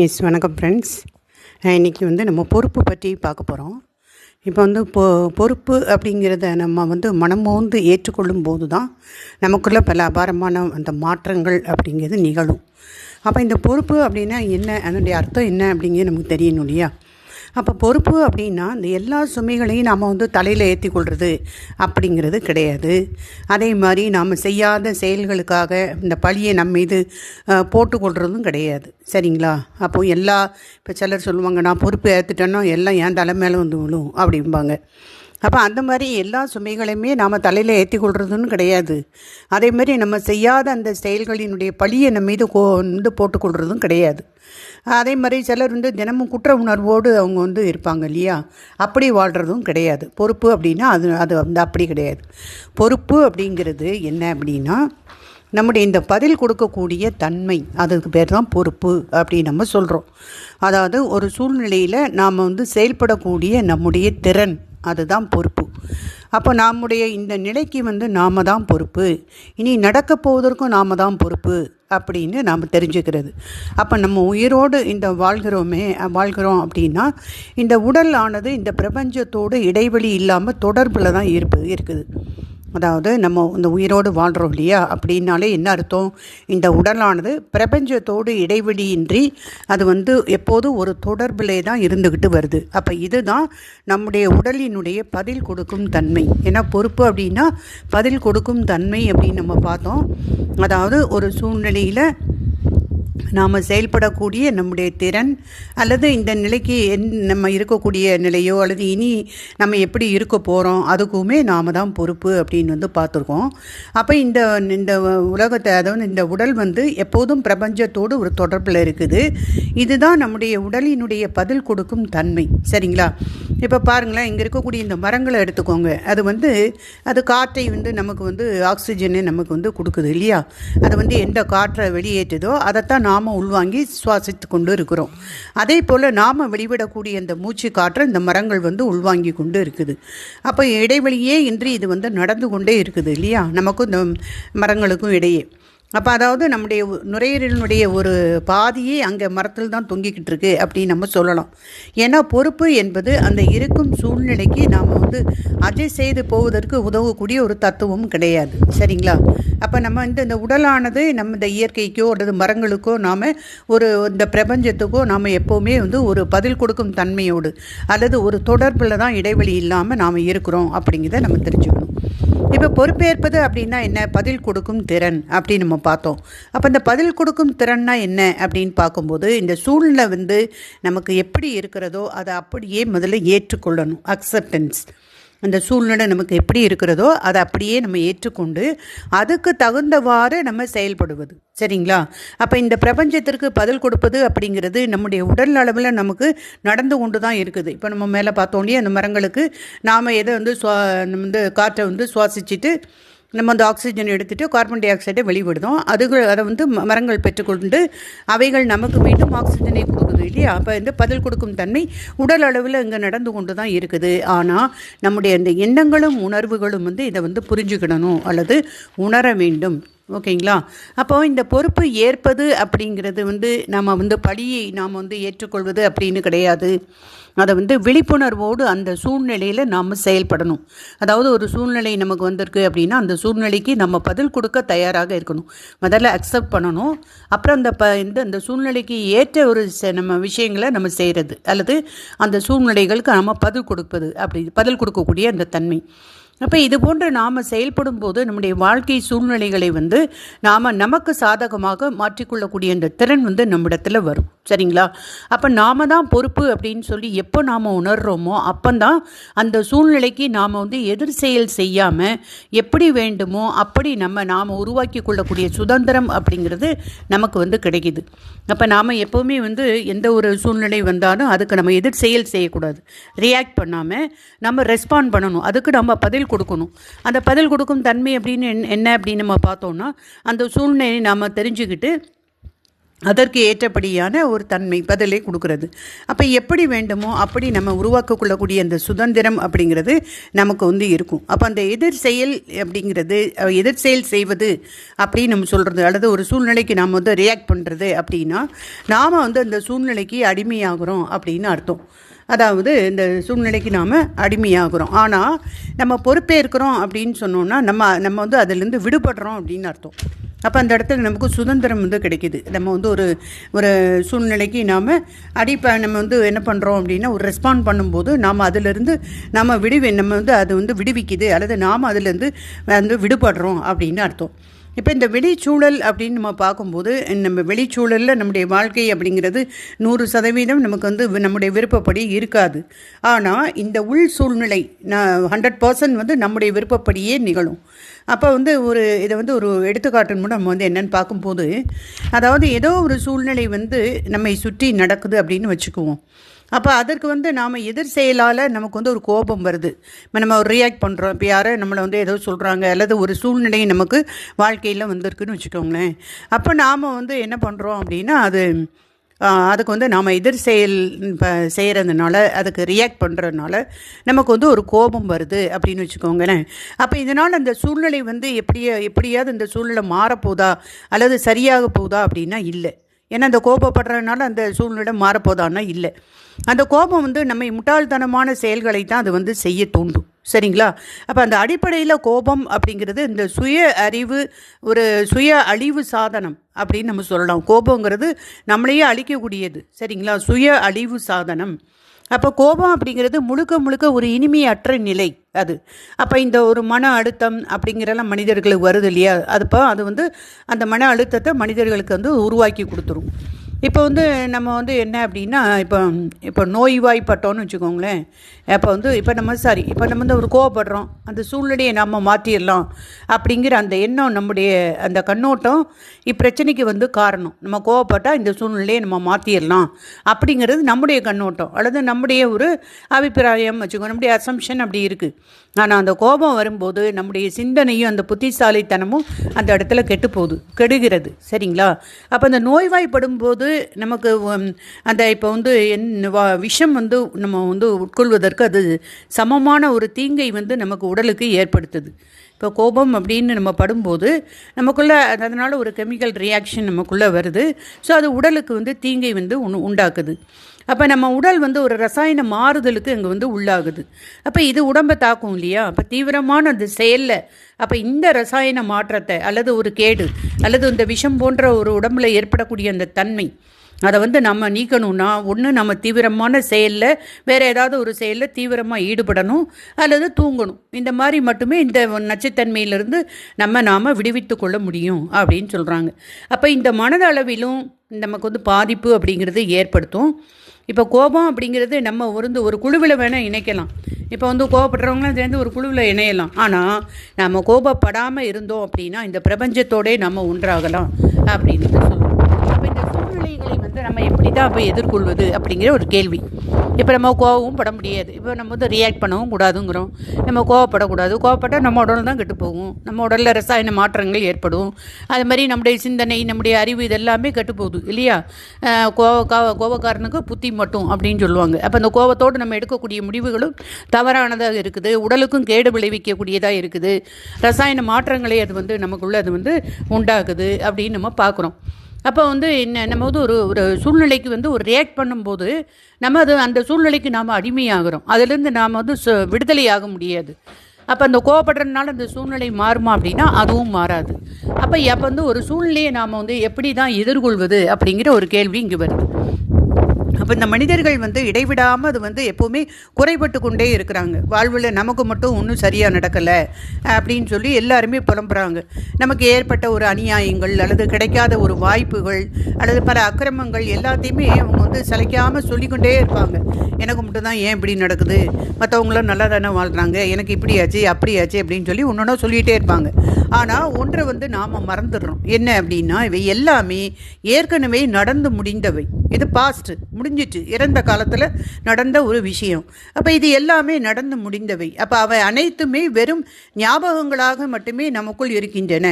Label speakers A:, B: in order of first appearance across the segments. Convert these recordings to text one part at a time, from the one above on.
A: S வணக்கம் friends இன்றைக்கி வந்து நம்ம பொறுப்பு பற்றி பார்க்க போகிறோம் இப்போ வந்து பொ பொறுப்பு அப்படிங்கிறத நம்ம வந்து மனமோந்து ஏற்றுக்கொள்ளும் போது தான் நமக்குள்ளே பல அபாரமான அந்த மாற்றங்கள் அப்படிங்கிறது நிகழும். அப்போ இந்த பொறுப்பு அப்படின்னா என்ன? அதனுடைய அர்த்தம் என்ன அப்படிங்கிறது நமக்கு தெரியணும் இல்லையா? அப்போ பொறுப்பு அப்படின்னா இந்த எல்லா சுமைகளையும் நாம் வந்து தலையில் ஏற்றி கொள்வது அப்படிங்கிறது கிடையாது. அதே மாதிரி நாம் செய்யாத செயல்களுக்காக இந்த பழியை நம்ம மீது போட்டுக்கொள்கிறதும் கிடையாது. சரிங்களா? அப்போ எல்லா இப்போ சிலர் சொல்லுவாங்க நான் பொறுப்பு ஏற்றுட்டேன்னா எல்லாம் என் தலை மேலே வந்து விழும் அப்படிம்பாங்க. அப்போ அந்த மாதிரி எல்லா சுமைகளையுமே நாம் தலையில் ஏற்றி கொள்றதுன்னு கிடையாது. அதே மாதிரி நம்ம செய்யாத அந்த செயல்களினுடைய பழியை நம்ம மீது கோ வந்து போட்டுக்கொள்றதும் கிடையாது. அதே மாதிரி சிலர் வந்து தினமும் குற்ற உணர்வோடு அவங்க வந்து இருப்பாங்க இல்லையா? அப்படி வாழ்கிறதும் கிடையாது. பொறுப்பு அப்படின்னா அது அது வந்து அப்படி கிடையாது. பொறுப்பு அப்படிங்கிறது என்ன அப்படின்னா நம்முடைய இந்த பதில் கொடுக்கக்கூடிய தன்மை அதுக்கு பேர் தான் பொறுப்பு அப்படின்னு நம்ம சொல்கிறோம் அதாவது ஒரு சூழ்நிலையில் நாம் வந்து செயல்படக்கூடிய நம்முடைய திறன் அதுதான் பொறுப்பு. அப்போ நம்முடைய இந்த நிலைக்கு வந்து நாம தான் பொறுப்பு. இனி நடக்க போவதற்கும் நாம தான் பொறுப்பு அப்படின்னு நாம் தெரிஞ்சுக்கிறது. அப்போ நம்ம உயிரோடு இந்த வாழ்கிறோமே வாழ்கிறோம் அப்படின்னா இந்த உடல் ஆனது இந்த பிரபஞ்சத்தோடு இடைவெளி இல்லாமல் தொடர்பில் தான் இருப்பு இருக்குது. அதாவது நம்ம இந்த உயிரோடு வாழ்கிறோம் இல்லையா? அப்படின்னாலே என்ன அர்த்தம்? இந்த உடலானது பிரபஞ்சத்தோடு இடைவெளியின்றி அது வந்து எப்போதும் ஒரு தொடர்பிலே தான் இருந்துக்கிட்டு வருது. அப்போ இதுதான் நம்முடைய உடலினுடைய பதில் கொடுக்கும் தன்மை. ஏன்னா பொறுப்பு அப்படின்னா பதில் கொடுக்கும் தன்மை அப்படின்னு நம்ம பார்த்தோம். அதாவது ஒரு சூழ்நிலையில் நாம் செயல்படக்கூடிய நம்முடைய திறன் அல்லது இந்த நிலைக்கு என் நம்ம இருக்கக்கூடிய நிலையோ அல்லது இனி நம்ம எப்படி இருக்க போகிறோம் அதுக்குமே நாம் தான் பொறுப்பு அப்படின்னு வந்து பார்த்துருக்கோம். அப்போ இந்த இந்த உலகத்தை அதாவது இந்த உடல் வந்து எப்போதும் பிரபஞ்சத்தோடு ஒரு தொடர்பில் இருக்குது. இதுதான் நம்முடைய உடலினுடைய பதில் கொடுக்கும் தன்மை. சரிங்களா? இப்போ பாருங்களேன் இங்கே இருக்கக்கூடிய இந்த மரங்களை எடுத்துக்கோங்க. அது வந்து அது காற்றை வந்து நமக்கு வந்து ஆக்சிஜனை நமக்கு வந்து கொடுக்குது இல்லையா? அது வந்து எந்த காற்றை வெளியேற்றுதோ அதைத்தான் நாம் உள்வாங்கி சுவாசித்து கொண்டு இருக்கிறோம். அதே போல் நாம் வெளிவிடக்கூடிய இந்த மூச்சு காற்றை இந்த மரங்கள் வந்து உள்வாங்கி கொண்டு இருக்குது. அப்போ இடைவெளியே இன்றி இது வந்து நடந்து கொண்டே இருக்குது இல்லையா? நமக்கும் இந்த மரங்களுக்கும் இடையே. அப்போ அதாவது நம்முடைய நுரையீரலினுடைய ஒரு பாதியே அங்கே மரத்தில் தான் தொங்கிக்கிட்டு இருக்கு அப்படின்னு நம்ம சொல்லலாம். ஏன்னா பொறுப்பு என்பது அந்த இருக்கும் சூழ்நிலைக்கு நாம் வந்து அஜய் செய்து போவதற்கு உதவக்கூடிய ஒரு தத்துவம் கிடையாது. சரிங்களா? அப்போ நம்ம இந்த இந்த உடலானது நம்ம இந்த இயற்கைக்கோ அல்லது மரங்களுக்கோ நாம் ஒரு இந்த பிரபஞ்சத்துக்கோ நாம் எப்போவுமே வந்து ஒரு பதில் கொடுக்கும் தன்மையோடு அல்லது ஒரு தொடர்பில் தான் இடைவெளி இல்லாமல் நாம் இருக்கிறோம் அப்படிங்கிறத நம்ம தெரிஞ்சுக்கணும். இப்போ பொறுப்பேற்பது அப்படின்னா என்ன? பதில் கொடுக்கும் திறன் அப்படின்னு நம்ம பார்த்தோம். அப்போ இந்த பதில் கொடுக்கும் திறன்னா என்ன அப்படின்னு பார்க்கும்போது இந்த சூழ்நிலை வந்து நமக்கு எப்படி இருக்கிறதோ அதை அப்படியே முதல்ல ஏற்றுக்கொள்ளணும். அக்செப்டன்ஸ் அந்த சூழ்நிலை நமக்கு எப்படி இருக்கிறதோ அதை அப்படியே நம்ம ஏற்றுக்கொண்டு அதுக்கு தகுந்தவாறு நம்ம செயல்படுவது. சரிங்களா? அப்போ இந்த பிரபஞ்சத்திற்கு பதில் கொடுப்பது அப்படிங்கிறது நம்முடைய உடல் அளவில் நமக்கு நடந்து கொண்டு தான் இருக்குது. இப்போ நம்ம மேலே பார்த்தோன்னே அந்த மரங்களுக்கு நாம் எதை வந்து சுவா வந்து காற்றை வந்து சுவாசிச்சுட்டு நம்ம அந்த ஆக்சிஜன் எடுத்துகிட்டு கார்பன் டை ஆக்சைடை வெளிவிடுதோம் அதுகள் அதை வந்து மரங்கள் பெற்றுக்கொண்டு அவைகள் நமக்கு மீண்டும் ஆக்சிஜனை கொடுக்குது இல்லையா? அப்போ இந்த பதில் கொடுக்கும் தன்மை உடல் அளவில் இங்கே நடந்து கொண்டு தான் இருக்குது. ஆனால் நம்முடைய அந்த எண்ணங்களும் உணர்வுகளும் வந்து இதை வந்து புரிஞ்சுக்கிடணும் அல்லது உணர வேண்டும். ஓகேங்களா? அப்போ இந்த பொறுப்பு ஏற்பது அப்படிங்கிறது வந்து நம்ம வந்து பழியை நாம் வந்து ஏற்றுக்கொள்வது அப்படின்னு கிடையாது. அதை வந்து விழிப்புணர்வோடு அந்த சூழ்நிலையில் நாம் செயல்படணும். அதாவது ஒரு சூழ்நிலை நமக்கு வந்திருக்கு அப்படின்னா அந்த சூழ்நிலைக்கு நம்ம பதில் கொடுக்க தயாராக இருக்கணும். முதல்ல அக்செப்ட் பண்ணணும். அப்புறம் அந்த ப இந்த அந்த சூழ்நிலைக்கு ஏற்ற ஒரு நம்ம விஷயங்களை நம்ம செய்கிறது அல்லது அந்த சூழ்நிலைகளுக்கு நம்ம பதில் கொடுப்பது அப்படி பதில் கொடுக்கக்கூடிய அந்த தன்மை. அப்போ இது போன்று நாம் செயல்படும் போது நம்முடைய வாழ்க்கை சூழ்நிலைகளை வந்து நாம் நமக்கு சாதகமாக மாற்றிக்கொள்ளக்கூடிய அந்த திறன் வந்து நம்மிடத்தில் வரும். சரிங்களா? அப்போ நாம் தான் பொறுப்பு அப்படின்னு சொல்லி எப்போ நாம் உணர்கிறோமோ அப்போந்தான் அந்த சூழ்நிலைக்கு நாம் வந்து எதிர் செயல் செய்யாமல் எப்படி வேண்டுமோ அப்படி நம்ம நாம் உருவாக்கி கொள்ளக்கூடிய சுதந்திரம் அப்படிங்கிறது நமக்கு வந்து கிடைக்குது. அப்போ நாம் எப்போவுமே வந்து எந்த ஒரு சூழ்நிலை வந்தாலும் அதுக்கு நம்ம எதிர் செயல் செய்யக்கூடாது. ரியாக்ட் பண்ணாமல் நம்ம ரெஸ்பாண்ட் பண்ணணும். அதுக்கு நம்ம பதில் கொடுக்கணும். அந்த பதில் கொடுக்கும் தன்மை அப்படின்னு என்ன- என்ன அப்படின்னு நம்ம பார்த்தோம்னா அந்த சூழ்நிலையை நாம் தெரிஞ்சுக்கிட்டு அதற்கு ஏற்றபடியான ஒரு தன்மை பதிலை கொடுக்கறது. அப்போ எப்படி வேண்டுமோ அப்படி நம்ம உருவாக்கக்கொள்ளக்கூடிய அந்த சுதந்திரம் அப்படிங்கிறது நமக்கு வந்து இருக்கும். அப்போ அந்த எதிர் செயல் அப்படிங்கிறது எதிர் செயல் செய்வது அப்படின்னு நம்ம சொல்கிறது அல்லது ஒரு சூழ்நிலைக்கு நாம் வந்து ரியாக்ட் பண்ணுறது அப்படின்னா நாம் வந்து அந்த சூழ்நிலைக்கு அடிமையாகிறோம் அப்படின்னு அர்த்தம். அதாவது இந்த சூழ்நிலைக்கு நாம் அடிமையாகிறோம். ஆனால் நம்ம பொறுப்பேற்கிறோம் அப்படின்னு சொன்னோம்னா நம்ம நம்ம வந்து அதிலேருந்து விடுபடுறோம் அப்படின்னு அர்த்தம். அப்போ அந்த இடத்துல நமக்கு சுதந்திரம் வந்து கிடைக்குது. நம்ம வந்து ஒரு ஒரு சூழ்நிலைக்கு நாம் அடிப்ப நம்ம வந்து என்ன பண்ணுறோம் அப்படின்னா ஒரு ரெஸ்பாண்ட் பண்ணும்போது நாம் அதிலிருந்து நம்ம விடுவி நம்ம வந்து அது வந்து விடுவிக்குது அல்லது நாம் அதிலேருந்து வந்து விடுபடுறோம் அப்படின்னு அர்த்தம். இப்போ இந்த வெளிச்சூழல் அப்படின்னு நம்ம பார்க்கும்போது நம்ம வெளிச்சூழலில் நம்முடைய வாழ்க்கை அப்படிங்கிறது நூறு சதவீதம் நமக்கு வந்து நம்முடைய விருப்பப்படி இருக்காது. ஆனால் இந்த உள் சூழ்நிலை நான் ஹண்ட்ரட் பர்சன்ட் வந்து நம்முடைய விருப்பப்படியே நிகழும். அப்போ வந்து ஒரு இதை வந்து ஒரு எடுத்துக்காட்டின் மூலம் நம்ம வந்து என்னன்னு பார்க்கும்போது அதாவது ஏதோ ஒரு சூழ்நிலை வந்து நம்மை சுற்றி நடக்குது அப்படின்னு வச்சுக்குவோம். அப்போ அதற்கு வந்து நாம் எதிர் செயலால் நமக்கு வந்து ஒரு கோபம் வருது. இப்போ நம்ம ஒரு ரியாக்ட் பண்ணுறோம் இப்போ யாரோ நம்மளை வந்து ஏதோ சொல்கிறாங்க அல்லது ஒரு சூழ்நிலை நமக்கு வாழ்க்கையில் வந்திருக்குன்னு வச்சுக்கோங்களேன். அப்போ நாம் வந்து என்ன பண்ணுறோம் அப்படின்னா அது அதுக்கு வந்து நாம் எதிர் செயல் இப்போ செய்கிறதுனால அதுக்கு ரியாக்ட் பண்ணுறதுனால நமக்கு வந்து ஒரு கோபம் வருது அப்படின்னு வச்சுக்கோங்களேன். அப்போ இதனால் அந்த சூழ்நிலை வந்து எப்படியா எப்படியாவது இந்த சூழ்நிலை மாறப்போதா அல்லது சரியாக போகுதா அப்படின்னா இல்லை. ஏன்னா அந்த கோபப்படுறதுனால அந்த சூழ்நிலை மாறப்போதான்னா இல்லை. அந்த கோபம் வந்து நம்மை முட்டாள்தனமான செயல்களை தான் அது வந்து செய்ய தூண்டும். சரிங்களா? அப்போ அந்த அடிப்படையில் கோபம் அப்படிங்கிறது இந்த சுய அறிவு ஒரு சுய அழிவு சாதனம் அப்படின்னு நம்ம சொல்லலாம். கோபங்கிறது நம்மளையே அழிக்கக்கூடியது. சரிங்களா? சுய அழிவு சாதனம். அப்போ கோபம் அப்படிங்கிறது முழுக்க முழுக்க ஒரு இனிமையற்ற நிலை அது. அப்போ இந்த ஒரு மன அழுத்தம் அப்படிங்கிறலாம் மனிதர்களுக்கு வருது இல்லையா? அதுப்போ அது வந்து அந்த மன அழுத்தத்தை மனிதர்களுக்கு வந்து உருவாக்கி கொடுத்துரும். இப்போ வந்து நம்ம வந்து என்ன அப்படின்னா இப்போ இப்போ நோய்வாய்ப்பட்டோன்னு வச்சுக்கோங்களேன். அப்போ வந்து இப்போ நம்ம சாரி இப்போ நம்ம வந்து ஒரு கோவப்படுறோம். அந்த சூழ்நிலையை நம்ம மாற்றிடலாம் அப்படிங்கிற அந்த எண்ணம் நம்முடைய அந்த கண்ணோட்டம் இப்பிரச்சனைக்கு வந்து காரணம். நம்ம கோவப்பட்டால் இந்த சூழ்நிலையை நம்ம மாற்றிடலாம் அப்படிங்கிறது நம்முடைய கண்ணோட்டம். அல்லது நம்முடைய ஒரு அபிப்பிராயம் வச்சுக்கோ நம்முடைய அசம்ஷன் அப்படி இருக்குது ஆனால் அந்த கோபம் வரும்போது நம்முடைய சிந்தனையும் அந்த புத்திசாலித்தனமும் அந்த இடத்துல கெட்டு போகுது கெடுகிறது. சரிங்களா? அப்போ அந்த நோய்வாய்ப்படும் போது நமக்கு அந்த இப்போ வந்து என் வா- விஷம் வந்து நம்ம வந்து உட்கொள்வதற்கு அது சமமான ஒரு தீங்கை வந்து நமக்கு உடலுக்கு ஏற்படுத்துது. இப்போ கோபம் அப்படின்னு நம்ம படும்போது நமக்குள்ளே அதனால் ஒரு கெமிக்கல் ரியாக்ஷன் நமக்குள்ளே வருது. ஸோ அது உடலுக்கு வந்து தீங்கை வந்து உண்- உண்டாக்குது. அப்போ நம்ம உடல் வந்து ஒரு ரசாயன மாறுதலுக்கு அங்கே வந்து உள்ளாகுது. அப்போ இது உடம்பை தாக்கும் இல்லையா? அப்போ தீவிரமான அந்த செயலில் அப்போ இந்த ரசாயன மாற்றத்தை அல்லது ஒரு கேடு அல்லது இந்த விஷம் போன்ற ஒரு உடம்புல ஏற்படக்கூடிய அந்த தன்மை அதை வந்து நம்ம நீக்கணும்னா ஒன்று நம்ம தீவிரமான செயலில் வேறு ஏதாவது ஒரு செயலில் தீவிரமாக ஈடுபடணும் அல்லது தூங்கணும். இந்த மாதிரி மட்டுமே இந்த நச்சுத்தன்மையிலிருந்து நம்ம நாம் விடுவித்து கொள்ள முடியும் அப்படின்னு சொல்கிறாங்க அப்போ இந்த மனதளவிலும் நமக்கு வந்து பாதிப்பு அப்படிங்கிறது ஏற்படுத்தும். இப்போ கோபம் அப்படிங்கிறது நம்ம வந்து ஒரு குழுவில் வேணால் இணைக்கலாம். இப்போ வந்து கோபப்படுறவங்களாம் சேர்ந்து ஒரு குழுவில் இணையலாம். ஆனால் நம்ம கோபப்படாமல் இருந்தோம் அப்படின்னா இந்த பிரபஞ்சத்தோடே நம்ம ஒன்றாகலாம் அப்படின்னு சொல்லுவோம் சூழ்நிலைகளை நம்ம எப்படி தான் போய் எதிர்கொள்வது அப்படிங்கிற ஒரு கேள்வி. இப்போ நம்ம கோவமும் பட முடியாது. இப்போ நம்ம வந்து ரியாக்ட் பண்ணவும் கூடாதுங்கிறோம். நம்ம கோவப்படக்கூடாது. கோவப்பட்டால் நம்ம உடல் தான் கெட்டு போகும். நம்ம உடலில் ரசாயன மாற்றங்கள் ஏற்படும். அது மாதிரி நம்முடைய சிந்தனை நம்முடைய அறிவு இதெல்லாமே கெட்டு போகுது இல்லையா? கோவ கோவ கோவக்காரனுக்கு புத்தி மட்டும் அப்படின்னு சொல்லுவாங்க. அப்போ அந்த கோவத்தோடு நம்ம எடுக்கக்கூடிய முடிவுகளும் தவறானதாக இருக்குது. உடலுக்கும் கேடு விளைவிக்கக்கூடியதாக இருக்குது. ரசாயன மாற்றங்களை அது வந்து நமக்குள்ளே அது வந்து உண்டாகுது அப்படின்னு நம்ம பார்க்குறோம். அப்போ வந்து என்ன நம்ம வந்து ஒரு ஒரு சூழ்நிலைக்கு வந்து ஒரு ரியாக்ட் பண்ணும்போது நம்ம அது அந்த சூழ்நிலைக்கு நாம் அடிமையாகிறோம். அதிலேருந்து நாம் வந்து விடுதலையாக முடியாது. அப்போ அந்த கோவப்படுறதுனால அந்த சூழ்நிலை மாறுமா அப்படின்னா அதுவும் மாறாது. அப்போ அப்போ வந்து ஒரு சூழ்நிலையை நாம் வந்து எப்படி தான் எதிர்கொள்வது அப்படிங்கிற ஒரு கேள்வி இங்கே வருது. அப்போ இந்த மனிதர்கள் வந்து இடைவிடாமல் அது வந்து எப்போவுமே குறைபட்டு கொண்டே இருக்கிறாங்க. வாழ்வில் நமக்கு மட்டும் ஒன்றும் சரியாக நடக்கலை அப்படின்னு சொல்லி எல்லாருமே புலம்புறாங்க. நமக்கு ஏற்பட்ட ஒரு அநியாயங்கள் அல்லது கிடைக்காத ஒரு வாய்ப்புகள் அல்லது பல அக்கிரமங்கள் எல்லாத்தையுமே அவங்க வந்து சளைக்காமல் சொல்லிக்கொண்டே இருப்பாங்க. எனக்கு மட்டும் தான் ஏன் இப்படி நடக்குது? மற்றவங்களும் நல்லா தானே வாழ்கிறாங்க எனக்கு இப்படி ஆச்சு அப்படி ஆச்சு அப்படின்னு சொல்லி ஒன்றொன்னா சொல்லிகிட்டே இருப்பாங்க. ஆனால் ஒன்றை வந்து நாம் மறந்துடுறோம். என்ன அப்படின்னா இவை எல்லாமே ஏற்கனவே நடந்து முடிந்தவை. இது பாஸ்ட்டு முடிஞ்ச முடிஞ்சிட்டு இறந்த காலத்தில் நடந்த ஒரு விஷயம். அப்போ இது எல்லாமே நடந்து முடிந்தவை. அப்போ அவை அனைத்துமே வெறும் ஞாபகங்களாக மட்டுமே நமக்குள் இருக்கின்றன.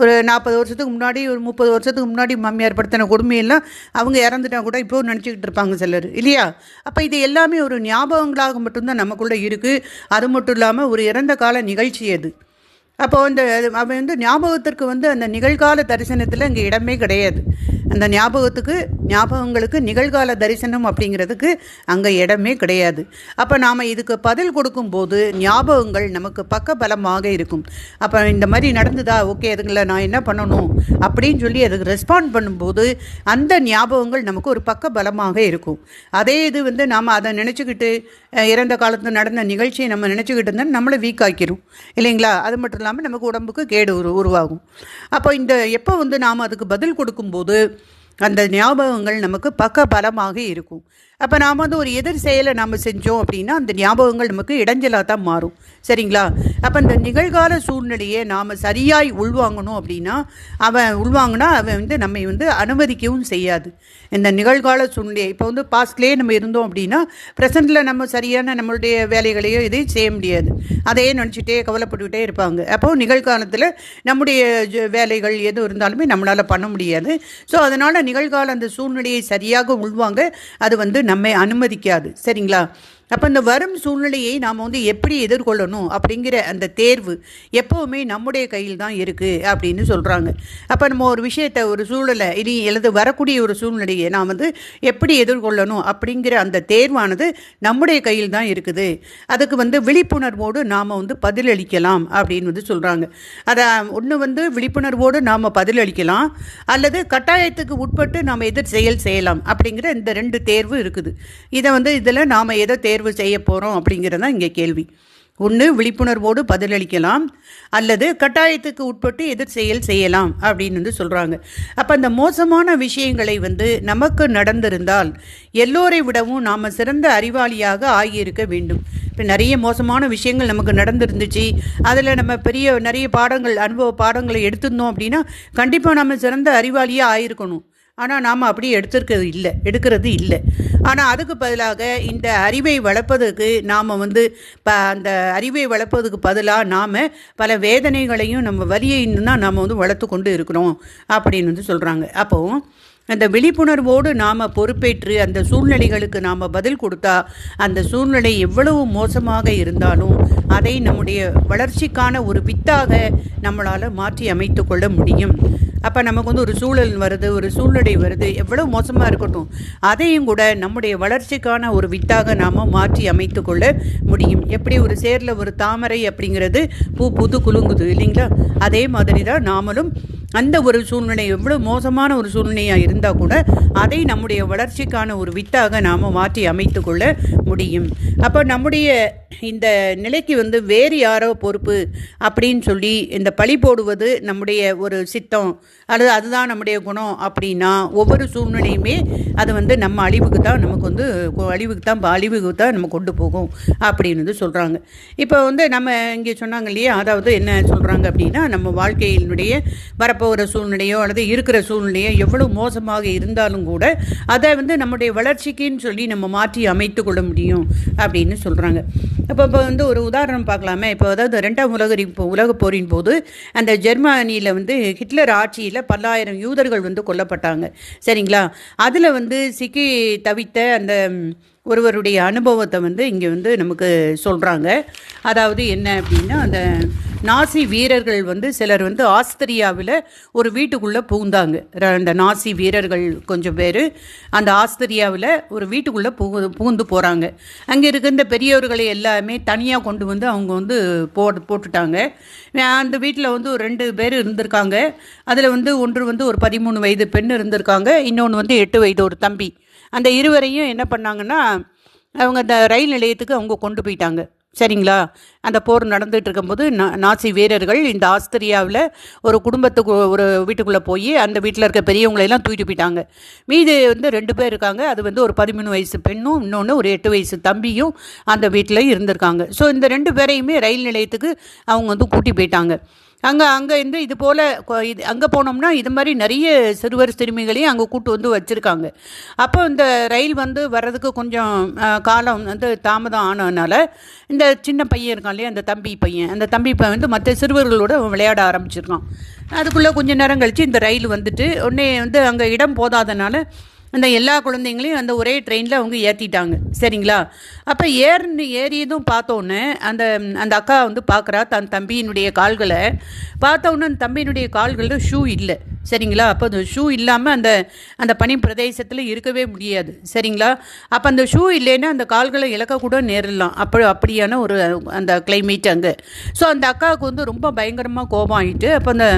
A: ஒரு நாற்பது வருஷத்துக்கு முன்னாடி ஒரு முப்பது வருஷத்துக்கு முன்னாடி மாமியார் படுத்தின கொடுமையெல்லாம் அவங்க இறந்துட்டா கூட இப்போ நினச்சிக்கிட்டு இருப்பாங்க சிலர். இல்லையா? அப்போ இது எல்லாமே ஒரு ஞாபகங்களாக மட்டும்தான் நமக்குள்ளே இருக்குது அது மட்டும் இல்லாமல் ஒரு இறந்த கால நிகழ்ச்சி அது. அப்போ அந்த அவன் வந்து ஞாபகத்திற்கு வந்து அந்த நிகழ்கால தரிசனத்தில் இங்கே இடமே கிடையாது. அந்த ஞாபகத்துக்கு ஞாபகங்களுக்கு நிகழ்கால தரிசனம் அப்படிங்கிறதுக்கு அங்கே இடமே கிடையாது. அப்போ நாம் இதுக்கு பதில் கொடுக்கும்போது ஞாபகங்கள் நமக்கு பக்க பலமாக இருக்கும். அப்போ இந்த மாதிரி நடந்ததா ஓகே அதுங்களை நான் என்ன பண்ணணும் அப்படின்னு சொல்லி அதுக்கு ரெஸ்பாண்ட் பண்ணும்போது அந்த ஞாபகங்கள் நமக்கு ஒரு பக்க பலமாக இருக்கும். அதே இது வந்து நாம் அதை நினச்சிக்கிட்டு இறந்த காலத்தில் நடந்த நிகழ்ச்சியை நம்ம நினச்சிக்கிட்டு இருந்தால் நம்மளை வீக் ஆக்கிரும். இல்லைங்களா? அது மட்டும் இல்லாமல் நமக்கு உடம்புக்கு கேடு உரு உருவாகும். அப்போ இந்த எப்போ வந்து நாம் அதுக்கு பதில் கொடுக்கும்போது அந்த ஞாபகங்கள் நமக்கு பக்க பலமாக இருக்கும். அப்போ நாம் வந்து ஒரு எதிர் செயலை நாம் செஞ்சோம் அப்படின்னா அந்த ஞாபகங்கள் நமக்கு இடைஞ்சலாக தான் மாறும். சரிங்களா? அப்போ இந்த நிகழ்கால சூழ்நிலையை நாம் சரியாய் உள்வாங்கணும் அப்படின்னா அவன் உள்வாங்கினா அவன் வந்து நம்மை வந்து அனுமதிக்கவும் செய்யாது. இந்த நிகழ்கால சூழ்நிலை இப்போ வந்து பாஸ்ட்லேயே நம்ம இருந்தோம் அப்படின்னா ப்ரெசண்டில் நம்ம சரியான நம்மளுடைய வேலைகளையோ இதையும் செய்ய முடியாது. அதையே நினச்சிட்டே கவலைப்பட்டுக்கிட்டே இருப்பாங்க. அப்போது நிகழ்காலத்தில் நம்முடைய வேலைகள் எது இருந்தாலுமே நம்மளால் பண்ண முடியாது. ஸோ அதனால் நிகழ்கால அந்த சூழ்நிலையை சரியாக உள்வாங்க. அது வந்து நம்மை அனுமதிக்காது. சரிங்களா? அப்போ இந்த வரும் சூழ்நிலையை நாம் வந்து எப்படி எதிர்கொள்ளணும் அப்படிங்கிற அந்த தேர்வு எப்போவுமே நம்முடைய கையில் தான் இருக்குது அப்படின்னு சொல்கிறாங்க அப்போ நம்ம ஒரு விஷயத்தை ஒரு சூழலை இனி எழுது வரக்கூடிய ஒரு சூழ்நிலையை நாம் வந்து எப்படி எதிர்கொள்ளணும் அப்படிங்கிற அந்த தேர்வானது நம்முடைய கையில் தான் இருக்குது. அதுக்கு வந்து விழிப்புணர்வோடு நாம் வந்து பதிலளிக்கலாம் அப்படின்னு வந்து சொல்கிறாங்க அதை ஒன்று வந்து விழிப்புணர்வோடு நாம் பதிலளிக்கலாம் அல்லது கட்டாயத்துக்கு உட்பட்டு நாம் எதிர் செயல் செய்யலாம் அப்படிங்கிற இந்த ரெண்டு தேர்வு இருக்குது. இதை வந்து இதில் நாம் எதை தேர்வு செய்ய போகிறோம் அப்படிங்கிறது தான் இங்கே கேள்வி. ஒன்று விழிப்புணர்வோடு பதிலளிக்கலாம். அல்லது கட்டாயத்துக்கு உட்பட்டு எதிர் செயல் செய்யலாம் அப்படின்னு வந்து சொல்கிறாங்க அப்போ அந்த மோசமான விஷயங்களை வந்து நமக்கு நடந்திருந்தால் எல்லோரை விடவும் நாம் சிறந்த அறிவாளியாக ஆகியிருக்க வேண்டும். இப்போ நிறைய மோசமான விஷயங்கள் நமக்கு நடந்திருந்துச்சு. அதில் நம்ம பெரிய நிறைய பாடங்கள் அனுபவ பாடங்களை எடுத்திருந்தோம் அப்படின்னா கண்டிப்பாக நம்ம சிறந்த அறிவாளியாக ஆயிருக்கணும். ஆனால் நாம் அப்படி எடுத்திருக்கிறது இல்லை எடுக்கிறது இல்லை. ஆனால் அதுக்கு பதிலாக இந்த அறிவை வளர்ப்பதற்கு நாம் வந்து ப அந்த அறிவை வளர்ப்பதுக்கு பதிலாக நாம் பல வேதனைகளையும் நம்ம வலியையும் தான் நாம் வந்து வளர்த்து கொண்டு இருக்கிறோம் அப்படின்னு வந்து சொல்கிறாங்க அப்போது அந்த விழிப்புணர்வோடு நாம் பொறுப்பேற்று அந்த சூழ்நிலைகளுக்கு நாம் பதில் கொடுத்தா அந்த சூழ்நிலை எவ்வளவு மோசமாக இருந்தாலும் அதை நம்முடைய வளர்ச்சிக்கான ஒரு வித்தாக நம்மளால் மாற்றி அமைத்து கொள்ள முடியும். அப்போ நமக்கு வந்து ஒரு சூழல் வருது ஒரு சூழ்நிலை வருது. எவ்வளோ மோசமாக இருக்கட்டும். அதையும் கூட நம்முடைய வளர்ச்சிக்கான ஒரு வித்தாக நாம் மாற்றி அமைத்து கொள்ள முடியும். எப்படி ஒரு சேரில் ஒரு தாமரை அப்படிங்கிறது பூ புது குலுங்குது இல்லைங்களா? அதே மாதிரி தான் நாமளும் அந்த ஒரு சூழ்நிலை எவ்வளோ மோசமான ஒரு சூழ்நிலையாக இருந்தால் கூட அதை நம்முடைய வளர்ச்சிக்கான ஒரு வித்தாக நாம் மாற்றி அமைத்து கொள்ள முடியும். அப்போ நம்முடைய இந்த நிலைக்கு வந்து வேறு யாரோ பொறுப்பு அப்படின்னு சொல்லி இந்த பழி போடுவது நம்முடைய ஒரு சித்தம் அல்லது அதுதான் நம்முடைய குணம் அப்படின்னா ஒவ்வொரு சூழ்நிலையுமே அது வந்து நம்ம அழிவுக்கு தான் நமக்கு வந்து அழிவுக்கு தான் அழிவுக்கு தான் நம்ம கொண்டு போகும் அப்படின்னு வந்து சொல்கிறாங்க இப்போ வந்து நம்ம இங்கே சொன்னாங்க இல்லையா அதாவது என்ன சொல்கிறாங்க அப்படின்னா நம்ம வாழ்க்கையினுடைய வரப்போகிற சூழ்நிலையோ அல்லது இருக்கிற சூழ்நிலையோ எவ்வளோ மோசமாக இருந்தாலும் கூட அதை வந்து நம்முடைய வளர்ச்சிக்குன்னு சொல்லி நம்ம மாற்றி அமைத்து கொள்ள முடியும் அப்படின்னு சொல்கிறாங்க அப்போ இப்போ வந்து ஒரு உதாரணம் பார்க்கலாமே. இப்போ அதாவது ரெண்டாம் உலக இப்போ உலகப் போரின் போது அந்த ஜெர்மனியில் வந்து ஹிட்லர் ஆட்சியில் பல்லாயிரம் யூதர்கள் வந்து கொல்லப்பட்டாங்க. சரிங்களா? அதில் வந்து சிக்கி தவித்த அந்த ஒருவருடைய அனுபவத்தை வந்து இங்கே வந்து நமக்கு சொல்கிறாங்க அதாவது என்ன அப்படின்னா அந்த நாசி வீரர்கள் வந்து சிலர் வந்து ஆஸ்திரியாவில் ஒரு வீட்டுக்குள்ளே புகுந்தாங்க. ர- அந்த நாசி வீரர்கள் கொஞ்சம் பேர் அந்த ஆஸ்திரியாவில் ஒரு வீட்டுக்குள்ளே புகு புகுந்து போகிறாங்க அங்கே இருக்கிற இந்த பெரியவர்களை எல்லாமே தனியாக கொண்டு வந்து அவங்க வந்து போட்டு போட்டுட்டாங்க. அந்த வீட்டில் வந்து ஒரு ரெண்டு பேர் இருந்திருக்காங்க. அதில் வந்து ஒன்று வந்து ஒரு பதிமூணு வயது பெண் இருந்திருக்காங்க. இன்னொன்று வந்து எட்டு வயது ஒரு தம்பி. அந்த இருவரையும் என்ன பண்ணாங்கன்னா அவங்க அந்த ரயில் நிலையத்துக்கு அவங்க கொண்டு போயிட்டாங்க. சரிங்களா? அந்த போர் நடந்துட்டு இருக்கும்போது நா- நாசி வீரர்கள் இந்த ஆஸ்திரியாவில் ஒரு குடும்பத்துக்கு ஒரு வீட்டுக்குள்ளே போய் அந்த வீட்டில் இருக்க பெரியவங்களையெல்லாம் தூக்கிட்டு போயிட்டாங்க. மீது வந்து ரெண்டு பேர் இருக்காங்க. அது வந்து ஒரு பதிமூணு வயசு பெண்ணும் இன்னொன்று ஒரு எட்டு வயசு தம்பியும் அந்த வீட்டில் இருந்திருக்காங்க. ஸோ இந்த ரெண்டு பேரையுமே ரயில் நிலையத்துக்கு அவங்க வந்து கூட்டி போயிட்டாங்க. அங்கே அங்கே இருந்து இது போல் இது அங்கே போனோம்னா இது மாதிரி நிறைய சிறுவர் சிறுமிகளையும் அங்கே கூட்டு வந்து வச்சுருக்காங்க. அப்போ இந்த ரயில் வந்து வர்றதுக்கு கொஞ்சம் காலம் வந்து தாமதம் ஆனதுனால இந்த சின்ன பையன் இருக்கான் இல்லையா அந்த தம்பி பையன் அந்த தம்பி பையன் வந்து மற்ற சிறுவர்களோட விளையாட ஆரம்பிச்சிருக்கான். அதுக்குள்ளே கொஞ்சம் நேரம் கழித்து இந்த ரயில் வந்துட்டு உடனே வந்து அங்கே இடம் போதாதனால அந்த எல்லா குழந்தைங்களையும் அந்த ஒரே ட்ரெயினில் அவங்க ஏற்றிட்டாங்க சரிங்களா? அப்போ ஏறின்னு ஏறியதும் பார்த்தோன்னே அந்த அந்த அக்கா வந்து பார்க்குறா தன் தம்பியினுடைய கால்களை. பார்த்தோன்னே அந்த தம்பியினுடைய கால்களில் ஷூ இல்லை. சரிங்களா? அப்போ அந்த ஷூ இல்லாமல் அந்த அந்த பனி பிரதேசத்தில் இருக்கவே முடியாது. சரிங்களா? அப்போ அந்த ஷூ இல்லைன்னா அந்த கால்களை இழக்கக்கூட நேரிடலாம். அப்போ அப்படியான ஒரு அந்த கிளைமேட் அங்கே. ஸோ அந்த அக்காவுக்கு வந்து ரொம்ப பயங்கரமாக கோபம் ஆகிட்டு அப்போ அந்த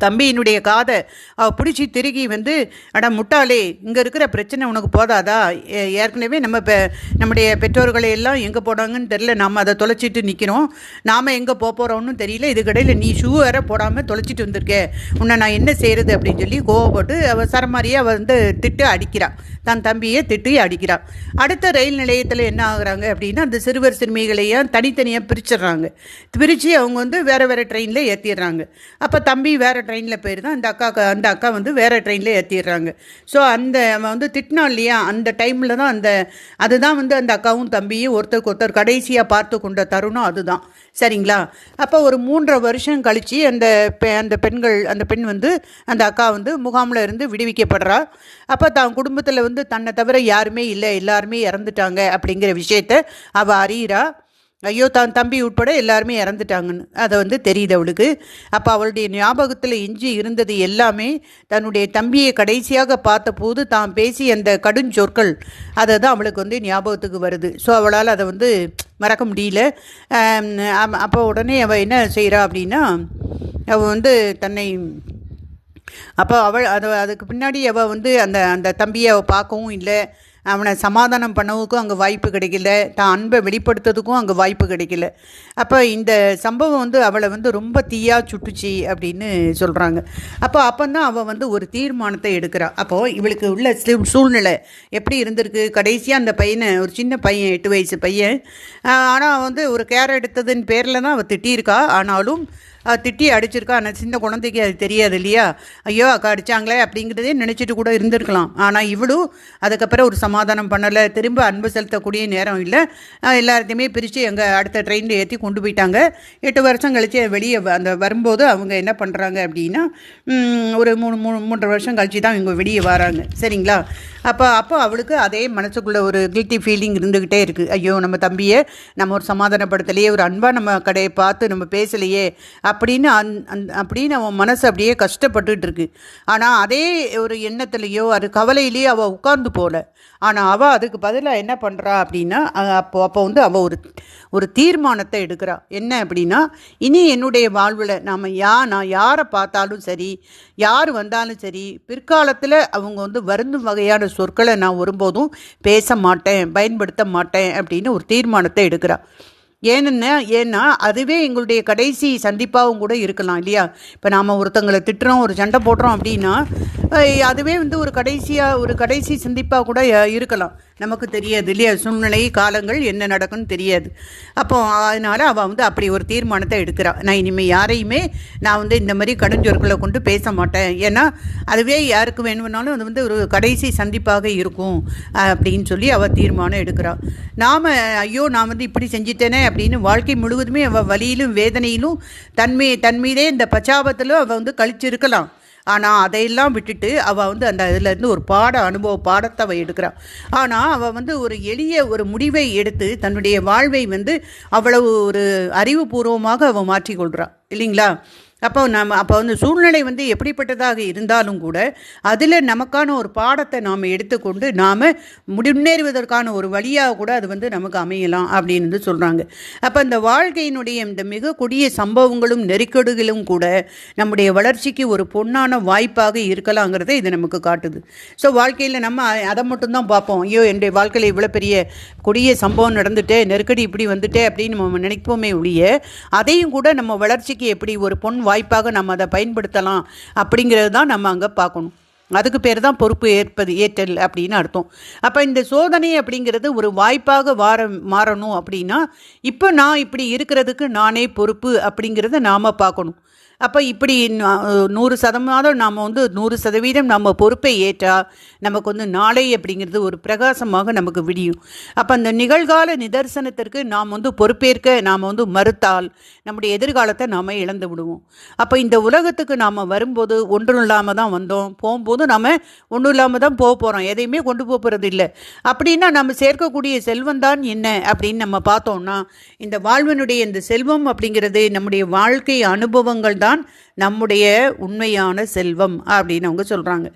A: தம்பியினுடைய காதை அவள் பிடிச்சி திருகி வந்து அட முட்டாளே இங்கே இருக்கிற பிரச்சனை உனக்கு போதாதா? ஏ- ஏற்கனவே நம்ம இப்போ நம்முடைய பெற்றோர்களை எல்லாம் எங்கே போனாங்கன்னு தெரியல. நாம் அதை தொலைச்சிட்டு நிற்கிறோம் நாம் எங்கே போக போகிறோம்னு தெரியல. இதுக்கடையில் நீ ஷூ வேற போடாமல் தொலைச்சிட்டு வந்திருக்கே. உன்னை நான் என்ன செய்கிறது அப்படின்னு சொல்லி கோவப்பட்டு அவள் சரமாரியே அவள் வந்து திட்டு அடிக்கிறாள் தன் தம்பியை திட்டி அடிக்கிறான் அடுத்த ரயில் நிலையத்தில் என்ன ஆகுறாங்க அப்படின்னா அந்த சிறுவர் சிறுமிகளையும் தனித்தனியாக பிரிச்சிடுறாங்க. பிரித்து அவங்க வந்து வேறு வேறு ட்ரெயினில் ஏற்றிடுறாங்க அப்போ தம்பி வேறு ட்ரெயினில் போயிருந்தான் அந்த அக்கா அந்த அக்கா வந்து வேறு ட்ரெயினில் ஏற்றிடுறாங்க ஸோ அந்த அவன் வந்து திட்டினான் இல்லையா? அந்த டைமில் தான் அந்த அதுதான் வந்து அந்த அக்காவும் தம்பியும் ஒருத்தருக்கு ஒருத்தர் கடைசியாக பார்த்து கொண்ட தருணம் அதுதான். சரிங்களா? அப்போ ஒரு மூன்றரை வருஷம் கழித்து அந்த பெ அந்த பெண்கள் அந்த பெண் வந்து அந்த அக்கா வந்து முகாமில் இருந்து விடுவிக்கப்படுறா. அப்போ தான் குடும்பத்தில் வந்து தன்னை தவிர யாருமே இல்லை எல்லாருமே இறந்துட்டாங்க அப்படிங்கிற விஷயத்தை அவள் அறியிறா. ஐயோ தான் தம்பி உட்பட எல்லாருமே இறந்துட்டாங்கன்னு. அதை வந்து தெரியுது அவளுக்கு. அப்போ அவளுடைய ஞாபகத்தில் இஞ்சி இருந்தது எல்லாமே தன்னுடைய தம்பியை கடைசியாக பார்த்தபோது தான் பேசி அந்த கடுஞ்சொற்கள் அதை தான் அவளுக்கு வந்து ஞாபகத்துக்கு வருது. ஸோ அவளால் அதை வந்து மறக்க முடியல. அப்போ உடனே அவள் என்ன செய்கிறா அப்படின்னா அவள் வந்து தன்னை அப்போ அவள் அது அதுக்கு பின்னாடி அவள் வந்து அந்த அந்த தம்பியை அவள் பார்க்கவும் இல்லை. அவனை சமாதானம் பண்ணவுக்கும் அங்கே வாய்ப்பு கிடைக்கல. தான் அன்பை வெளிப்படுத்துறதுக்கும் அங்கே வாய்ப்பு கிடைக்கல. அப்போ இந்த சம்பவம் வந்து அவளை வந்து ரொம்ப தீயாக சுட்டுச்சு அப்படின்னு சொல்கிறாங்க அப்போ அப்போ தான் அவள் வந்து ஒரு தீர்மானத்தை எடுக்கிறாள் அப்போது இவளுக்கு உள்ள சூழ்நிலை எப்படி இருந்திருக்கு? கடைசியாக அந்த பையனை ஒரு சின்ன பையன் எட்டு வயசு பையன் ஆனால் வந்து ஒரு கேர் எடுத்ததுன்னு பேரில் தான் அவள் திட்டியிருக்கா. ஆனாலும் திட்டி அடிச்சிருக்கா. ஆனால் சின்ன குழந்தைக்கு அது தெரியாது இல்லையா? ஐயோ அக்கா அடிச்சாங்களே அப்படிங்கிறதே நினச்சிட்டு கூட இருந்திருக்கலாம். ஆனால் இவளும் அதுக்கப்புறம் ஒரு சமாதானம் பண்ணலை. திரும்ப அன்பு செலுத்தக்கூடிய நேரம் இல்லை. எல்லாத்தையுமே பிரித்து எங்கள் அடுத்த ட்ரெயினில் ஏற்றி கொண்டு போயிட்டாங்க. எட்டு வருஷம் கழித்து வெளியே வ- அந்த வரும்போது அவங்க என்ன பண்ணுறாங்க அப்படின்னா ஒரு மூணு மூணு மூன்றரை வருஷம் கழிச்சு தான் இவங்க வெளியே வராங்க. சரிங்களா? அப்போ அப்போ அவளுக்கு அதே மனசுக்குள்ள ஒரு கில்ட்டி ஃபீலிங் இருந்துக்கிட்டே இருக்குது ஐயோ நம்ம தம்பியை நம்ம ஒரு சமாதானப்படுத்தலையே ஒரு அன்பாக நம்ம கடையை பார்த்து நம்ம பேசலையே அப்படின்னு அந் அந் அப்படின்னு அவன் மனசு அப்படியே கஷ்டப்பட்டுட்டு இருக்கு. ஆனால் அதே ஒரு எண்ணத்துலேயோ அது கவலையிலேயோ அவள் உட்கார்ந்து போகல ஆனால் அவள் அதுக்கு பதிலாக என்ன பண்ணுறா அப்படின்னா அப்போ அப்போ வந்து அவள் ஒரு ஒரு தீர்மானத்தை எடுக்கிறா. என்ன அப்படின்னா இனி என்னுடைய வாழ்வில் நாம் யா நான் யாரை பார்த்தாலும் சரி யார் வந்தாலும் சரி பிற்காலத்தில் அவங்க வந்து வருந்தும் வகையான சொற்களை நான் ஒருபோதும் பேச மாட்டேன் பயன்படுத்த மாட்டேன் அப்படின்னு ஒரு தீர்மானத்தை எடுக்கிறா. ஏன்னா ஏன்னா அதுவே எங்களுடைய கடைசி சந்திப்பாகவும் கூட இருக்கலாம் இல்லையா? இப்போ நாம் ஒருத்தங்களை திட்டுறோம் ஒரு சண்டை போடுறோம் அப்படின்னா அதுவே வந்து ஒரு கடைசியாக ஒரு கடைசி சந்திப்பாக கூட இருக்கலாம். நமக்கு தெரியாது இல்லையா? சூழ்நிலை காலங்கள் என்ன நடக்கும்னு தெரியாது. அப்போ அதனால் அவள் வந்து அப்படி ஒரு தீர்மானத்தை எடுக்கிறாள் நான் இனிமேல் யாரையுமே நான் வந்து இந்த மாதிரி கடுஞ்சொற்களை கொண்டு பேச மாட்டேன். ஏன்னா அதுவே யாருக்கு வேணும்னாலும் அது வந்து ஒரு கடைசி சந்திப்பாக இருக்கும் அப்படின்னு சொல்லி அவள் தீர்மானம் எடுக்கிறாள் நாம் ஐயோ நான் வந்து இப்படி செஞ்சிட்டேனே அப்படின்னு வாழ்க்கை முழுவதுமே அவள் வலியிலும் வேதனையிலும் தன்மை தன்மீதே இந்த பச்சாபத்திலும் அவள் வந்து கழிச்சிருக்கலாம். ஆனால் அதையெல்லாம் விட்டுட்டு அவள் வந்து அந்த இதுலேருந்து ஒரு பாட அனுபவ பாடத்தை அவள் எடுக்கிறாள். ஆனால் அவள் வந்து ஒரு எளிய ஒரு முடிவை எடுத்து தன்னுடைய வாழ்வை வந்து அவ்வளவு ஒரு அறிவுபூர்வமாக அவள் மாற்றிக்கொள்கிறாள் இல்லைங்களா? அப்போ நம்ம அப்போ வந்து சூழ்நிலை வந்து எப்படிப்பட்டதாக இருந்தாலும் கூட அதில் நமக்கான ஒரு பாடத்தை நாம் எடுத்துக்கொண்டு நாம் முன்னேறுவதற்கான ஒரு வழியாக கூட அது வந்து நமக்கு அமையலாம் அப்படின்னு வந்து சொல்கிறாங்க அப்போ இந்த வாழ்க்கையினுடைய இந்த மிக கொடிய சம்பவங்களும் நெருக்கடிகளும் கூட நம்முடைய வளர்ச்சிக்கு ஒரு பொன்னான வாய்ப்பாக இருக்கலாங்கிறத இது நமக்கு காட்டுது. ஸோ வாழ்க்கையில் நம்ம அதை மட்டும்தான் பார்ப்போம். ஐயோ என்னுடைய வாழ்க்கையில் இவ்வளோ பெரிய கொடிய சம்பவம் நடந்துட்டே நெருக்கடி இப்படி வந்துட்டே அப்படின்னு நம்ம நினைப்போமே ஒழிய அதையும் கூட நம்ம வளர்ச்சிக்கு எப்படி ஒரு பொன் வாய்ப்பாக நம்ம அதை பயன்படுத்தலாம் அப்படிங்கிறது தான் நம்ம அங்கே பார்க்கணும். அதுக்கு பேர் தான் பொறுப்பு ஏற்பது ஏற்றல் அப்படின்னு அர்த்தம். அப்போ இந்த சோதனை அப்படிங்கிறது ஒரு வாய்ப்பாக வார மாறணும் அப்படின்னா இப்போ நான் இப்படி இருக்கிறதுக்கு நானே பொறுப்பு அப்படிங்கிறத நாம் பார்க்கணும். அப்போ இப்படி நூறு சதமாதம் நாம் வந்து நூறு சதவீதம் நம்ம பொறுப்பை ஏற்றால் நமக்கு வந்து நாளை அப்படிங்கிறது ஒரு பிரகாசமாக நமக்கு விடியும். அப்போ அந்த நிகழ்கால நிதர்சனத்திற்கு நாம் வந்து பொறுப்பேற்க நாம் வந்து மறுத்தால் நம்முடைய எதிர்காலத்தை நாம் இழந்து விடுவோம். அப்போ இந்த உலகத்துக்கு நாம் வரும்போது ஒன்றும் இல்லாமல் தான் வந்தோம். போகும்போது நாம் ஒன்றும் இல்லாமல் தான் போக போகிறோம் எதையுமே கொண்டு போக போகிறது இல்லை. அப்படின்னா நம்ம சேர்க்கக்கூடிய செல்வம் தான் என்ன அப்படின்னு நம்ம பார்த்தோம்னா இந்த வாழ்வினுடைய இந்த செல்வம் அப்படிங்கிறது நம்முடைய வாழ்க்கை அனுபவங்கள் தான் தான் நம்முடைய உண்மையான செல்வம் அப்படின்னு அவங்க சொல்கிறாங்க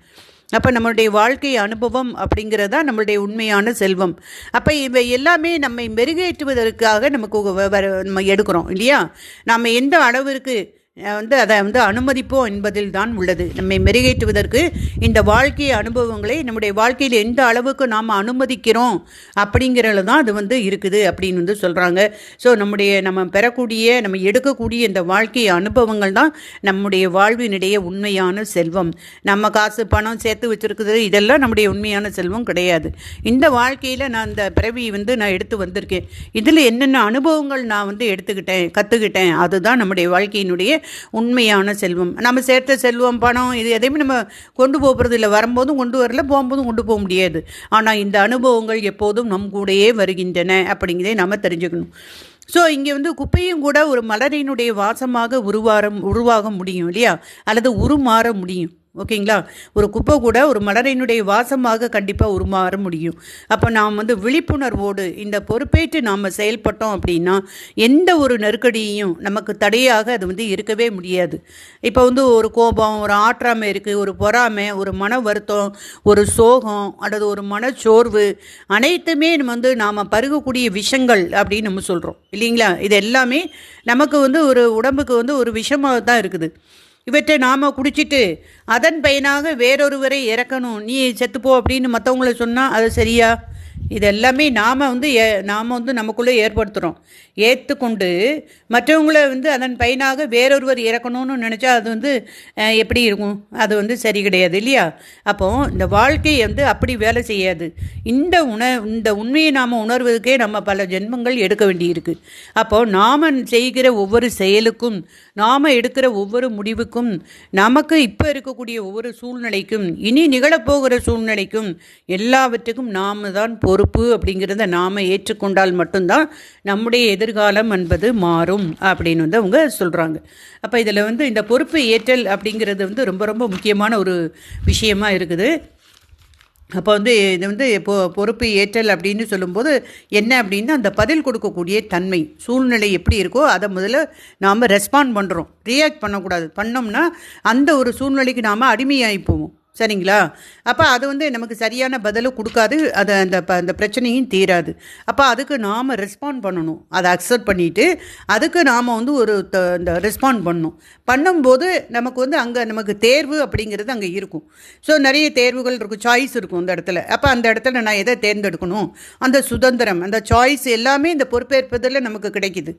A: அப்போ நம்மளுடைய வாழ்க்கை அனுபவம் அப்படிங்கிறது தான் நம்மளுடைய உண்மையான செல்வம். அப்போ இவை எல்லாமே நம்மை மெருகேற்றுவதற்காக நமக்கு வ- வர- நம்ம எடுக்கிறோம் இல்லையா? நம்ம எந்த அளவிற்கு வந்து அதை வந்து அனுமதிப்போம் என்பதில் தான் உள்ளது. நம்மை மெருகேற்றுவதற்கு இந்த வாழ்க்கை அனுபவங்களை நம்முடைய வாழ்க்கையில் எந்த அளவுக்கு நாம் அனுமதிக்கிறோம் அப்படிங்கிறதுல தான் அது வந்து இருக்குது அப்படின்னு வந்து சொல்கிறாங்க ஸோ நம்முடைய நம்ம பெறக்கூடிய நம்ம எடுக்கக்கூடிய இந்த வாழ்க்கை அனுபவங்கள் தான் நம்முடைய வாழ்வினுடைய உண்மையான செல்வம். நம்ம காசு பணம் சேர்த்து வச்சிருக்குது இதெல்லாம் நம்முடைய உண்மையான செல்வம் கிடையாது. இந்த வாழ்க்கையில் நான் இந்த பிறவி வந்து நான் எடுத்து வந்திருக்கேன். இதில் என்னென்ன அனுபவங்கள் நான் வந்து எடுத்துக்கிட்டேன் கற்றுக்கிட்டேன் அதுதான் நம்முடைய வாழ்க்கையினுடைய உண்மையான செல்வம். நம்ம சேர்த்த செல்வம் பணம் இது எதையுமே நம்ம கொண்டு போகிறது இல்லை வரும்போதும் கொண்டு வரல போகும்போதும் கொண்டு போக முடியாது. ஆனால் இந்த அனுபவங்கள் எப்போதும் நம் கூடயே வருகின்றன அப்படிங்கிறதை நம்ம தெரிஞ்சுக்கணும். ஸோ இங்கே வந்து குப்பையும் கூட ஒரு மலரினுடைய வாசமாக உருவார உருவாக முடியும் இல்லையா? அல்லது உருமாற முடியும். ஓகேங்களா? ஒரு குப்பை கூட ஒரு மலரினுடைய வாசமாக கண்டிப்பாக உருமாற முடியும். அப்போ நாம் வந்து விழிப்புணர்வோடு இந்த பொறுப்பேற்று நாம் செயல்பட்டோம் அப்படின்னா எந்த ஒரு நெருக்கடியையும் நமக்கு தடையாக அது வந்து இருக்கவே முடியாது. இப்போ வந்து ஒரு கோபம் ஒரு ஆற்றாமை இருக்குது ஒரு பொறாமை ஒரு மன வருத்தம் ஒரு சோகம் அல்லது ஒரு மனச்சோர்வு அனைத்துமே நம்ம வந்து நாம் பருகக்கூடிய விஷங்கள் அப்படின்னு நம்ம சொல்கிறோம் இல்லைங்களா? இது எல்லாமே நமக்கு வந்து ஒரு உடம்புக்கு வந்து ஒரு விஷமாக தான் இருக்குது. இவற்றை நாம் குடிச்சிட்டு அதன் பயனாக வேறொருவரை இறக்கணும். நீ செத்துப்போ அப்படின்னு மற்றவங்கள சொன்னால் அது சரியா? இது எல்லாமே நாம் வந்து ஏ நாம் வந்து நமக்குள்ளே ஏற்படுத்துகிறோம் ஏற்றுக்கொண்டு மற்றவங்கள வந்து அதன் பயனாக வேறொருவர் இறக்கணும்னு நினச்சா அது வந்து எப்படி இருக்கும்? அது வந்து சரி கிடையாது இல்லையா? அப்போ இந்த வாழ்க்கை வந்து அப்படி வேலை செய்யாது. இந்த உண இந்த உண்மையை நாம் உணர்வதற்கே நம்ம பல ஜென்மங்கள் எடுக்க வேண்டியிருக்கு. அப்போ நாம் செய்கிற ஒவ்வொரு செயலுக்கும் நாம் எடுக்கிற ஒவ்வொரு முடிவுக்கும் நமக்கு இப்போ இருக்கக்கூடிய ஒவ்வொரு சூழ்நிலைக்கும் இனி நிகழப்போகிற சூழ்நிலைக்கும் எல்லாவற்றுக்கும் நாம் தான் பொறுப்பு அப்படிங்கிறத நாம் ஏற்றுக்கொண்டால் மட்டும்தான் நம்முடைய எதிர்காலம் என்பது மாறும் அப்படின்னு வந்து அவங்க சொல்கிறாங்க அப்போ இதில் வந்து இந்த பொறுப்பு ஏற்றல் அப்படிங்கிறது வந்து ரொம்ப ரொம்ப முக்கியமான ஒரு விஷயமா இருக்குது. அப்போ வந்து இது வந்து பொ பொறுப்பு ஏற்றல் அப்படின்னு சொல்லும்போது என்ன அப்படின்னா அந்த பதில் கொடுக்கக்கூடிய தன்மை சூழ்நிலை எப்படி இருக்கோ அதை முதல்ல நாம் ரெஸ்பாண்ட் பண்ணுறோம் ரியாக்ட் பண்ணக்கூடாது. பண்ணோம்னா அந்த ஒரு சூழ்நிலைக்கு நாம் அடிமையாகி போவோம் சரிங்களா? அப்போ அது வந்து நமக்கு சரியான பதிலும் கொடுக்காது அது அந்த ப அந்த பிரச்சனையும் தீராது. அப்போ அதுக்கு நாம் ரெஸ்பாண்ட் பண்ணணும். அதை அக்செப்ட் பண்ணிவிட்டு அதுக்கு நாம் வந்து ஒரு த இந்த ரெஸ்பாண்ட் பண்ணணும். பண்ணும்போது நமக்கு வந்து அங்கே நமக்கு தேர்வு அப்படிங்கிறது அங்கே இருக்கும். ஸோ நிறைய தேர்வுகள் இருக்கும் சாய்ஸ் இருக்கும் அந்த இடத்துல. அப்போ அந்த இடத்துல நான் எதை தேர்ந்தெடுக்கணும்? அந்த சுதந்திரம் அந்த சாய்ஸ் எல்லாமே இந்த பொறுப்பேற்பதில் நமக்கு கிடைக்குது.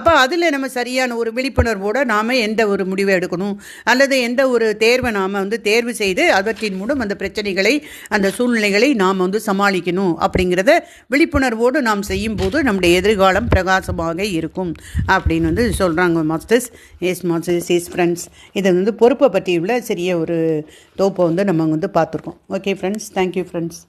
A: அப்போ அதில் நம்ம சரியான ஒரு விழிப்புணர்வோடு நாம் எந்த ஒரு முடிவை எடுக்கணும்? அல்லது எந்த ஒரு தேர்வை நாம் வந்து தேர்வு செய்து அவற்றின் மூலம் அந்த பிரச்சனைகளை அந்த சூழ்நிலைகளை நாம் வந்து சமாளிக்கணும். அப்படிங்கிறத விழிப்புணர்வோடு நாம் செய்யும் போது நம்முடைய எதிர்காலம் பிரகாசமாக இருக்கும் அப்படின்னு வந்து சொல்கிறாங்க masters yes masters yes friends இதை வந்து பொறுப்பை பற்றியுள்ள சிறிய ஒரு தோப்பை வந்து நம்ம வந்து பார்த்துருக்கோம். Okay friends thank you friends